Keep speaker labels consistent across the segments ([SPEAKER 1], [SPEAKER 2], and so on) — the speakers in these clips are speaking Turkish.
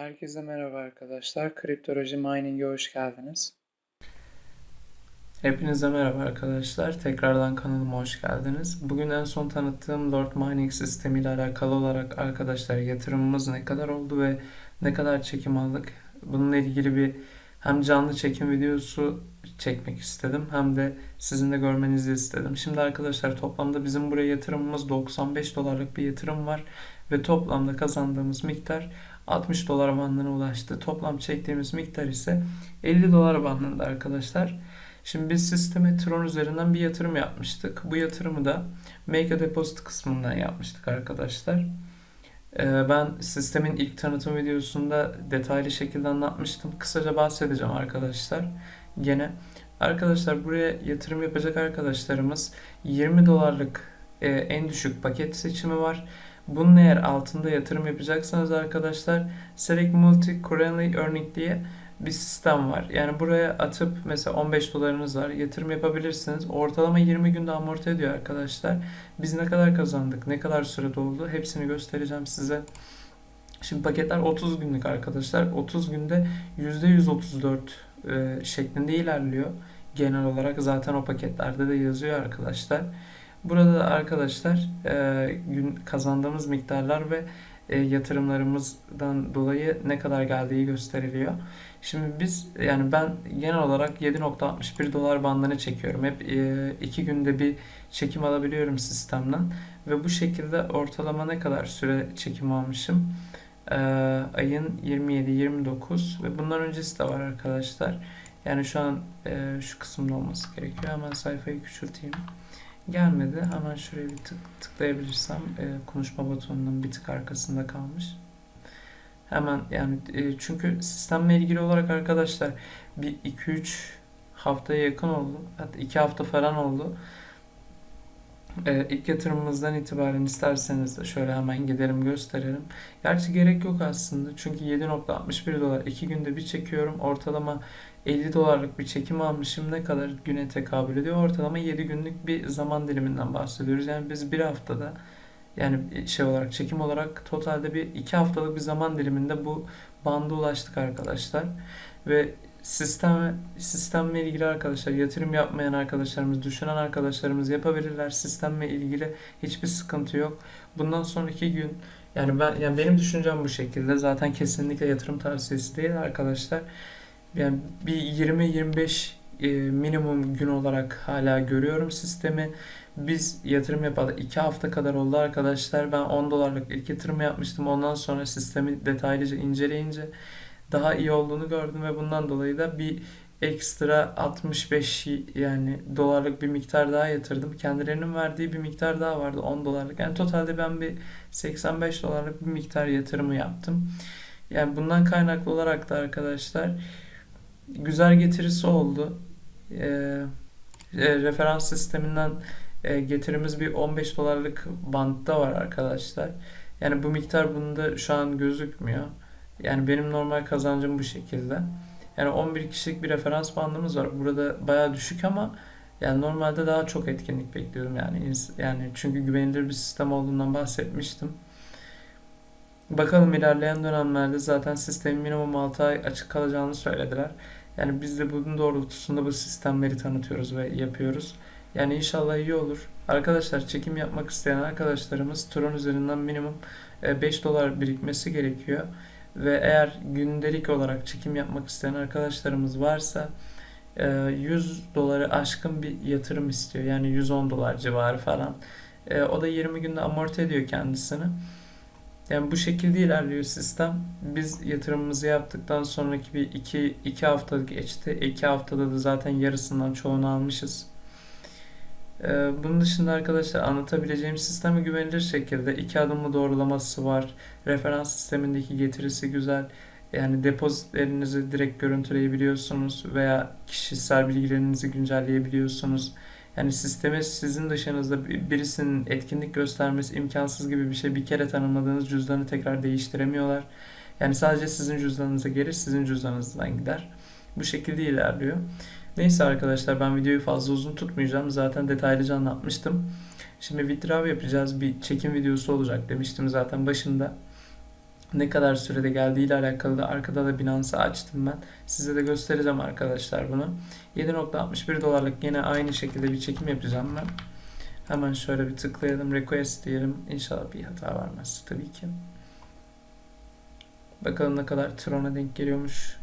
[SPEAKER 1] Herkese merhaba arkadaşlar. Kriptoloji Mining'e hoş geldiniz. Hepinize merhaba arkadaşlar. Tekrardan kanalıma hoş geldiniz. Bugün en son tanıttığım Lord Mining sistemi ile alakalı olarak arkadaşlar yatırımımız ne kadar oldu ve ne kadar çekim aldık. Bununla ilgili bir hem canlı çekim videosu çekmek istedim hem de sizin de görmenizi istedim. Şimdi arkadaşlar toplamda bizim buraya yatırımımız 95 dolarlık bir yatırım var ve toplamda kazandığımız miktar 60 dolar bandına ulaştı. Toplam çektiğimiz miktar ise 50 dolar bandında arkadaşlar. Şimdi biz sisteme Tron üzerinden bir yatırım yapmıştık. Bu yatırımı da Make a Deposit kısmından yapmıştık arkadaşlar. Ee, Ben sistemin ilk tanıtım videosunda detaylı şekilde anlatmıştım. Kısaca bahsedeceğim arkadaşlar. Gene arkadaşlar buraya yatırım yapacak arkadaşlarımız 20 dolarlık e, en düşük paket seçimi var. Bunun eğer altında yatırım yapacaksanız arkadaşlar Select Multi Currently Earning diye bir sistem var. Yani buraya atıp mesela 15 dolarınız var yatırım yapabilirsiniz. Ortalama 20 günde amorti ediyor arkadaşlar. Biz ne kadar kazandık, ne kadar sürede oldu hepsini göstereceğim size. Şimdi paketler 30 günlük arkadaşlar. 30 günde %134 e, şeklinde ilerliyor. Genel olarak zaten o paketlerde de yazıyor arkadaşlar. Burada da arkadaşlar e, gün kazandığımız miktarlar ve e, yatırımlarımızdan dolayı ne kadar geldiği gösteriliyor. Şimdi biz yani ben genel olarak 7.61 dolar bandını çekiyorum. Hep 2 günde bir çekim alabiliyorum sistemden ve bu şekilde ortalama ne kadar süre çekim almışım? E, ayın 27-29 ve bundan öncesi de var arkadaşlar. Yani şu an e, şu kısımda olması gerekiyor. Hemen sayfayı küçülteyim. Gelmedi. Hemen şuraya bir tık, tıklayabilirsem e, konuşma butonunun bir tık arkasında kalmış. Hemen yani e, çünkü sistemle ilgili olarak arkadaşlar bir 2-3 haftaya yakın oldu. Hatta 2 hafta falan oldu. E, ilk yatırımımızdan itibaren isterseniz de şöyle hemen gidelim gösterelim. Gerçi gerek yok aslında. Çünkü 7.61 dolar 2 günde bir çekiyorum. Ortalama 50 dolarlık bir çekim almışım. Ne kadar güne tekabül ediyor? Ortalama 7 günlük bir zaman diliminden bahsediyoruz. Yani biz bir haftada yani şey olarak çekim olarak totalde bir 2 haftalık bir zaman diliminde bu banda ulaştık arkadaşlar. Ve sistem sistemle ilgili arkadaşlar yatırım yapmayan arkadaşlarımız, düşünen arkadaşlarımız yapabilirler. Sistemle ilgili hiçbir sıkıntı yok. Bundan sonraki gün yani ben yani benim düşüncem bu şekilde. Zaten kesinlikle yatırım tavsiyesi değil arkadaşlar. Yani bir 20-25 e, minimum gün olarak hala görüyorum sistemi. Biz yatırım yapalı 2 hafta kadar oldu arkadaşlar. Ben 10 dolarlık ilk yatırım yapmıştım. Ondan sonra sistemi detaylıca inceleyince daha iyi olduğunu gördüm ve bundan dolayı da bir ekstra 65 yani dolarlık bir miktar daha yatırdım. Kendilerinin verdiği bir miktar daha vardı 10 dolarlık. Yani totalde ben bir 85 dolarlık bir miktar yatırımı yaptım. Yani bundan kaynaklı olarak da arkadaşlar güzel getirisi oldu. Ee, e, referans sisteminden e, getirimiz bir 15 dolarlık bantta var arkadaşlar. Yani bu miktar bunda şu an gözükmüyor. Yani benim normal kazancım bu şekilde. Yani 11 kişilik bir referans bandımız var. Burada bayağı düşük ama yani normalde daha çok etkinlik bekliyordum yani yani çünkü güvenilir bir sistem olduğundan bahsetmiştim. Bakalım ilerleyen dönemlerde zaten sistemin minimum 6 ay açık kalacağını söylediler. Yani biz de bunun doğrultusunda bu sistemleri tanıtıyoruz ve yapıyoruz. Yani inşallah iyi olur. Arkadaşlar çekim yapmak isteyen arkadaşlarımız Tron üzerinden minimum 5 dolar birikmesi gerekiyor. Ve eğer gündelik olarak çekim yapmak isteyen arkadaşlarımız varsa 100 doları aşkın bir yatırım istiyor. Yani 110 dolar civarı falan. O da 20 günde amorti ediyor kendisini. Yani bu şekilde ilerliyor sistem. Biz yatırımımızı yaptıktan sonraki bir 2 2 hafta geçti. 2 haftada da zaten yarısından çoğunu almışız. Ee, bunun dışında arkadaşlar anlatabileceğim sistemi güvenilir şekilde iki adımlı doğrulaması var. Referans sistemindeki getirisi güzel. Yani depozitlerinizi direkt görüntüleyebiliyorsunuz veya kişisel bilgilerinizi güncelleyebiliyorsunuz. Yani sisteme sizin dışınızda birisinin etkinlik göstermesi imkansız gibi bir şey. Bir kere tanımladığınız cüzdanı tekrar değiştiremiyorlar. Yani sadece sizin cüzdanınıza gelir, sizin cüzdanınızdan gider. Bu şekilde ilerliyor. Neyse arkadaşlar ben videoyu fazla uzun tutmayacağım. Zaten detaylıca anlatmıştım. Şimdi withdraw yapacağız. Bir çekim videosu olacak demiştim zaten başında. ne kadar sürede geldiğiyle alakalı da arkada da Binance'ı açtım ben. Size de göstereceğim arkadaşlar bunu. 7.61 dolarlık yine aynı şekilde bir çekim yapacağım ben. Hemen şöyle bir tıklayalım. Request diyelim. İnşallah bir hata vermez tabii ki. Bakalım ne kadar Tron'a denk geliyormuş.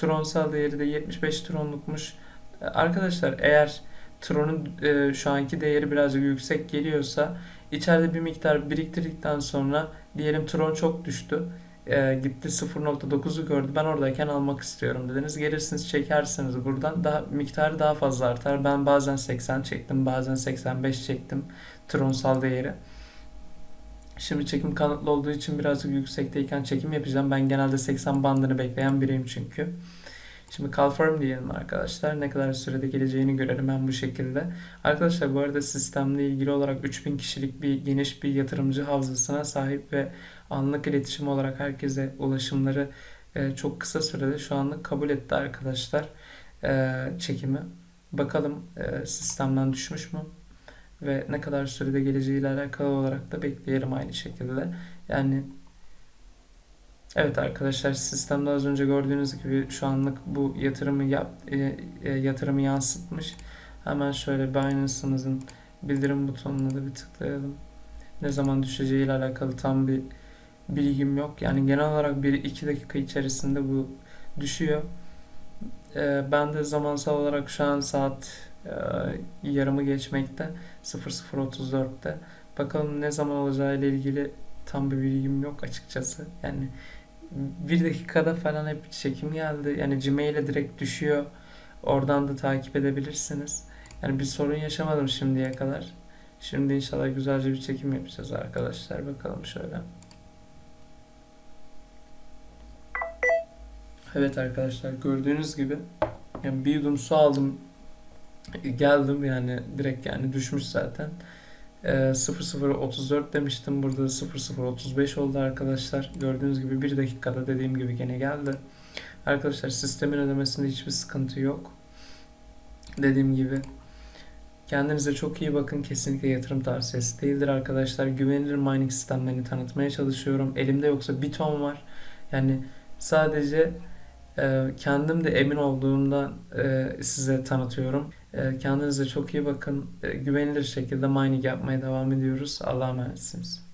[SPEAKER 1] Tronsal değeri de 75 Tron'lukmuş. Ee, Arkadaşlar eğer Tron'un e, şu anki değeri birazcık yüksek geliyorsa içeride bir miktar biriktirdikten sonra diyelim Tron çok düştü. E, gitti 0.9'u gördü. Ben oradayken almak istiyorum dediniz. Gelirsiniz çekersiniz buradan. Daha miktarı daha fazla artar. Ben bazen 80 çektim, bazen 85 çektim Tronsal değeri. Şimdi çekim kanıtlı olduğu için birazcık yüksekteyken çekim yapacağım. Ben genelde 80 bandını bekleyen biriyim çünkü. Şimdi confirm diyelim arkadaşlar. Ne kadar sürede geleceğini görelim ben bu şekilde. Arkadaşlar bu arada sistemle ilgili olarak 3000 kişilik bir geniş bir yatırımcı havzasına sahip ve anlık iletişim olarak herkese ulaşımları e, çok kısa sürede şu anlık kabul etti arkadaşlar e, çekimi. Bakalım e, sistemden düşmüş mü? Ve ne kadar sürede geleceğiyle alakalı olarak da bekleyelim aynı şekilde. Yani Evet arkadaşlar sistemde az önce gördüğünüz gibi şu anlık bu yatırımı yap, e, e, yatırımı yansıtmış. Hemen şöyle Binance'ımızın bildirim butonuna da bir tıklayalım. Ne zaman düşeceği ile alakalı tam bir bilgim yok. Yani genel olarak 1-2 dakika içerisinde bu düşüyor. E, ben de zamansal olarak şu an saat e, yarımı geçmekte 00.34'te. Bakalım ne zaman olacağı ile ilgili tam bir bilgim yok açıkçası. Yani bir dakikada falan hep çekim geldi. Yani Gmail'e direkt düşüyor. Oradan da takip edebilirsiniz. Yani bir sorun yaşamadım şimdiye kadar. Şimdi inşallah güzelce bir çekim yapacağız arkadaşlar. Bakalım şöyle. Evet arkadaşlar gördüğünüz gibi yani bir yudum su aldım geldim yani direkt yani düşmüş zaten. Ee, 0034 demiştim. Burada 0035 oldu arkadaşlar. Gördüğünüz gibi bir dakikada dediğim gibi gene geldi. Arkadaşlar sistemin ödemesinde hiçbir sıkıntı yok. Dediğim gibi kendinize çok iyi bakın. Kesinlikle yatırım tavsiyesi değildir arkadaşlar. Güvenilir mining sistemlerini tanıtmaya çalışıyorum. Elimde yoksa bir ton var. Yani sadece e, kendim de emin olduğumdan e, size tanıtıyorum. E, kendinize çok iyi bakın. E, güvenilir şekilde mining yapmaya devam ediyoruz. Allah'a emanetsiniz.